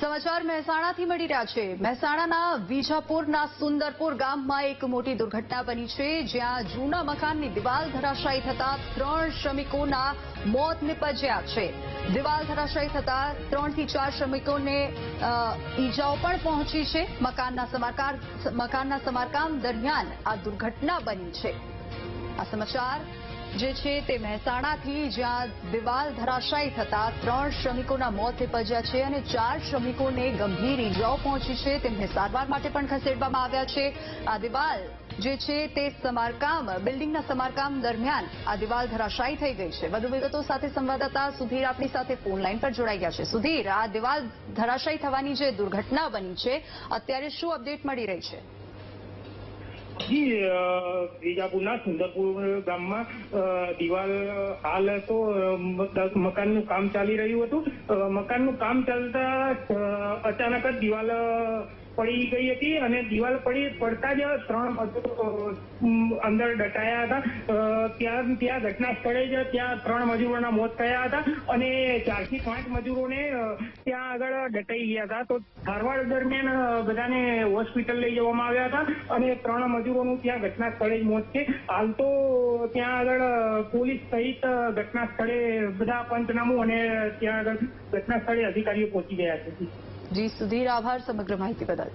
સમાચાર મહેસાણાથી મળી રહ્યા છે. મહેસાણાના વિજાપુરના સુંદરપુર ગામમાં એક મોટી દુર્ઘટના બની છે, જ્યાં જૂના મકાનની દિવાલ ધરાશાયી થતા ત્રણ શ્રમિકોના મોત નિપજ્યા છે. દિવાલ ધરાશાયી થતા ત્રણથી ચાર શ્રમિકોને ઈજાઓ પણ પહોંચી છે. મકાનના સમારકામ મકાનના સમારકામ દરમિયાન આ દુર્ઘટના બની છે. આ સમાચાર જે છે તે મહેસાણાથી જ્યાં દિવાલ ધરાશાયી થતા ત્રણ શ્રમિકોના મોત નિપજ્યા છે અને ચાર શ્રમિકોને ગંભીર ઈજાઓ પહોંચી છે. તેમને સારવાર માટે પણ ખસેડવામાં આવ્યા છે. આ દિવાલ જે છે તે સમારકામ, બિલ્ડિંગના સમારકામ દરમિયાન આ દિવાલ ધરાશાયી થઈ ગઈ છે. વધુ વિગતો સાથે સંવાદદાતા સુધીર આપણી સાથે ફોન લાઈન પર જોડાઈ ગયા છે. સુધીર, આ દિવાલ ધરાશાયી થવાની જે દુર્ઘટના બની છે, અત્યારે શું અપડેટ મળી રહી છે? જી અ, વિજાપુરના સુંદરપુર ગામમાં દિવાલ હાલ તો મકાનનું કામ ચાલી રહ્યું હતું મકાનનું કામ ચાલતા અચાનક જ દિવાલ પડી ગઈ હતી અને દિવાલ પડી પડતા જ ત્રણ મજૂરો અંદર દટાયા હતા ત્યાં ત્યાં ઘટના સ્થળે જ ત્યાં ત્રણ મજૂરોના મોત થયા હતા અને ચારથી પાંચ મજૂરોને દટાઈ ગયા હતા. તો સારવાર દરમિયાન બધાને હોસ્પિટલ લઈ જવામાં આવ્યા હતા અને ત્રણ મજૂરોનું ત્યાં ઘટના સ્થળે જ મોત છે. હાલ તો ત્યાં આગળ પોલીસ સહિત ઘટના સ્થળે બધા પંચનામું અને ત્યાં આગળ ઘટના સ્થળે અધિકારીઓ પહોંચી ગયા છે. જી, સુધીર, આભાર. સમગ્ર માહિતી બદલ.